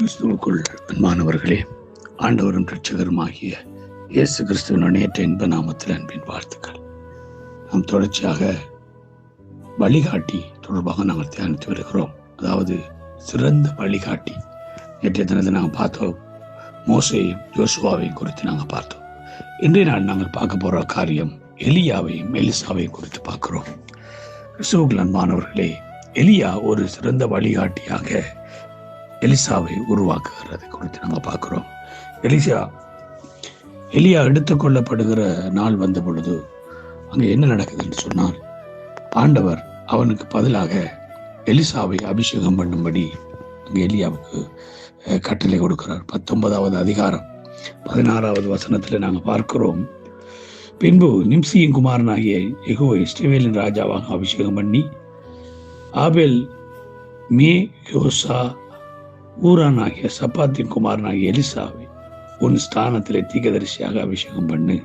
கிறிஸ்துவுக்குள் அன்பானவர்களே ஆண்டவரும் ரட்சகருமாகிய இயேசு கிறிஸ்துவின் நேற்ற இன்ப நாமத்தில் அன்பின் வாழ்த்துக்கள். நாம் தொடர்ச்சியாக வழிகாட்டி தொடர்பாக நாங்கள் தியானித்து வருகிறோம். அதாவது சிறந்த வழிகாட்டி. நேற்றைய தினத்தை நாங்கள் பார்த்தோம். மோசையும் யோசுவாவையும் குறித்து நாங்கள் பார்த்தோம். இன்றைய நாள் நாங்கள் பார்க்க போகிற காரியம் எலியாவையும் எலிசாவையும் குறித்து பார்க்கிறோம். கிறிஸ்துவுக்குள் அன்பானவர்களே எலியா ஒரு சிறந்த வழிகாட்டியாக எலிசாவை உருவாக்குகிறது குறித்து நாங்கள் பார்க்குறோம். எலிசா எலியா எடுத்துக்கொள்ளப்படுகிற நாள் வந்த பொழுது அங்கே என்ன நடக்குது என்று சொன்னால் ஆண்டவர் அவனுக்கு பதிலாக எலிசாவை அபிஷேகம் பண்ணும்படி அங்கே எலியாவுக்கு கட்டளை கொடுக்கிறார். பத்தொன்பதாவது அதிகாரம் பதினாறாவது வசனத்தில் நாங்கள் பார்க்கிறோம். பின்பு நிம்சியின் குமாரனாகிய எகுவை இஸ்ரேவேலின் ராஜாவாக அபிஷேகம் பண்ணி ஆபேல் மே யோசா ஊரானாகிய சப்பாத்தின் குமாரனாகிய எலிசாவை உன் ஸ்தானத்திலே தீகதரிசியாக அபிஷேகம் பண்ணு.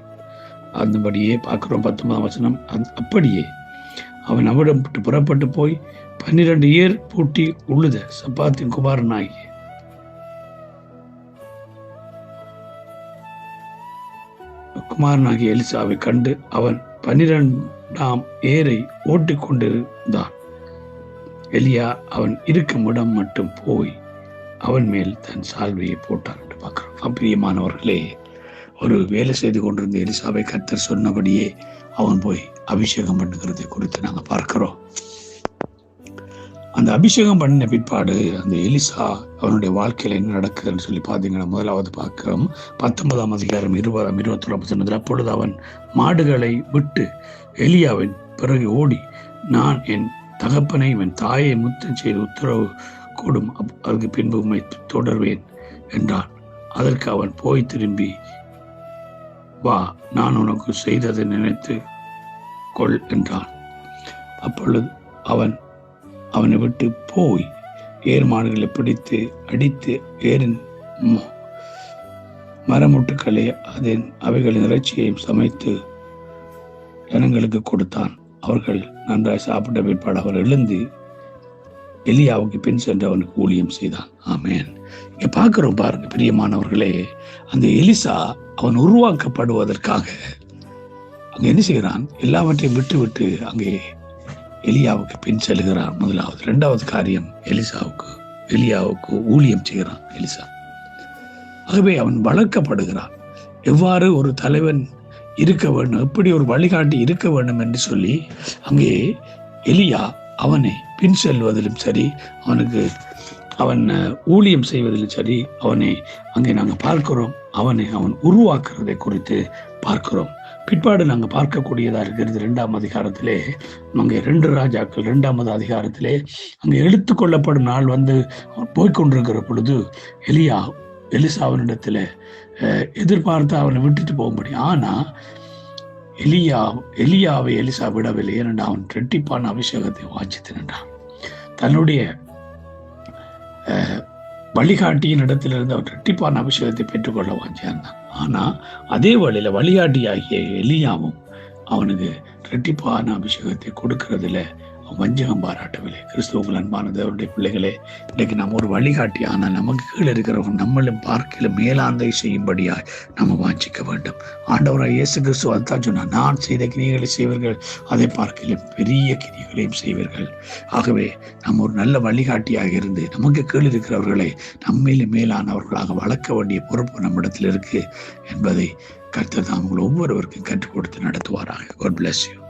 அந்தபடியே பார்க்குறோம் பத்தொன்பதாம் வசனம். அப்படியே அவன் அவிடம் விட்டு புறப்பட்டு போய் பன்னிரண்டு ஏர் பூட்டி உழுத சப்பாத்தின் குமாரனாகிய குமாரனாகிய எலிசாவை கண்டு அவன் பன்னிரண்டாம் ஏரை ஓட்டிக்கொண்டிருந்தான் எலியா அவன் இருக்கும் இடம் மட்டும் போய் அவன் மேல் தன் சால்வையை போட்டான் என்று பார்க்கிறோம். அப்பிரியமானவர்களே ஒரு வேலை செய்து கொண்டிருந்த எலிசாவை கத்தர் சொன்னபடியே அவன் போய் அபிஷேகம் பண்ணுகிறதை குறித்து நாங்கள் பார்க்கிறோம். அந்த அபிஷேகம் பண்ணின பிற்பாடு அந்த எலிசா அவனுடைய வாழ்க்கையில் என்ன நடக்குதுன்னு சொல்லி பார்த்தீங்கன்னா முதலாவது பார்க்கிறோம். பத்தொன்பதாம் அதிகாரம் இருபதாம் இருபத்தொரு சொன்னதில் அப்பொழுது அவன் மாடுகளை விட்டு எலியாவின் பிறகு ஓடி நான் என் தகப்பனை என் தாயை முத்தம் செய்து உத்தரவு கூடும். அப்- பின்பு உண்மை தொடர்வேன் என்றான். அதற்கு அவன் போய் திரும்பி வா நான் உனக்கு செய்ததை நினைத்து கொள் என்றான். அப்பொழுது அவன் அவனை விட்டு போய் ஏர் மாடுகளை பிடித்து அடித்து ஏரின் மரமுட்டுக்களை அதன் அவைகளின் இறைச்சியையும் சமைத்து ஜனங்களுக்கு கொடுத்தான். அவர்கள் நன்றாய் சாப்பிட்ட பிற்பாடு அவர் எழுந்து எலியாவுக்கு பின் சென்று அவனுக்கு ஊழியம் செய்தான். ஆமேன். இங்க பார்க்குறோம் பாருங்க பிரியமானவர்களே அந்த எலிசா அவன் உருவாக்கப்படுவதற்காக அங்க என்ன செய்கிறான்? எல்லாவற்றையும் விட்டு விட்டு அங்கே எலியாவுக்கு பின் செல்கிறான். முதலாவது இரண்டாவது காரியம் எலிசாவுக்கு எலியாவுக்கு ஊழியம் செய்கிறான் எலிசா. ஆகவே அவன் வளர்க்கப்படுகிறான். எவ்வாறு ஒரு தலைவன் இருக்க வேண்டும் எப்படி ஒரு வழிகாட்டி இருக்க வேண்டும் என்று சொல்லி அங்கே எலியா அவனை பின் செல்வதிலும் சரி அவனுக்கு அவன் ஊழியம் செய்வதிலும் சரி அவனை அங்கே நாங்கள் பார்க்கிறோம். அவனை அவன் உருவாக்குறதை குறித்து பார்க்கிறோம். பிற்பாடு நாங்கள் பார்க்கக்கூடியதாக இருக்கிறது ரெண்டாம் அதிகாரத்திலே. அங்கே ரெண்டு ராஜாக்கள் ரெண்டாவது அதிகாரத்திலே அங்கே எடுத்துக்கொள்ளப்படும் நாள் வந்து போய்கொண்டிருக்கிற பொழுது எலியா எலிசா அவனிடத்தில் எதிர்பார்த்து அவனை விட்டுட்டு போகும்படி. ஆனால் எலியா எலியாவை எலிசா விடவில்லை. ஏனென்றால் அவன் ரெட்டிப்பான அபிஷேகத்தை வாசித்து நின்றான் தன்னுடைய வழிகாட்டியின் இடத்திலிருந்து அவன் ரெட்டிப்பான அபிஷேகத்தை பெற்றுக்கொள்ள வாஞ்சியிருந்தான் ஆனால் அதே வழியில் வழிகாட்டியாகிய எலியாவும் அவனுக்கு ரெட்டிப்பான அபிஷேகத்தை கொடுக்கறதுல வஞ்சகம் பாராட்டவில்லை. கிறிஸ்துவங்கள் அன்பான தேவருடைய பிள்ளைகளே இன்றைக்கு நாம் ஒரு வழிகாட்டி ஆனால் நமக்கு கீழே இருக்கிறவங்க நம்மளும் பார்க்கல மேலாந்தை செய்யும்படியாய் நம்ம வாஞ்சிக்க வேண்டும். ஆண்டவராக இயேசு கிறிஸ்துவ அதுதான் சொன்னார் நான் செய்த கிரியைகளை செய்வீர்கள் அதை பார்க்கல பெரிய கிரியைகளையும் செய்வீர்கள். ஆகவே நம்ம ஒரு நல்ல வழிகாட்டியாக இருந்து நமக்கு கீழே இருக்கிறவர்களை நம்மிலும் மேலானவர்களாக வளர்க்க வேண்டிய பொறுப்பு நம்மிடத்தில் இருக்கு என்பதை கர்த்தர் தான் உங்களை ஒவ்வொருவருக்கும் கற்றுக் கொடுத்து நடத்துவாராக. God bless you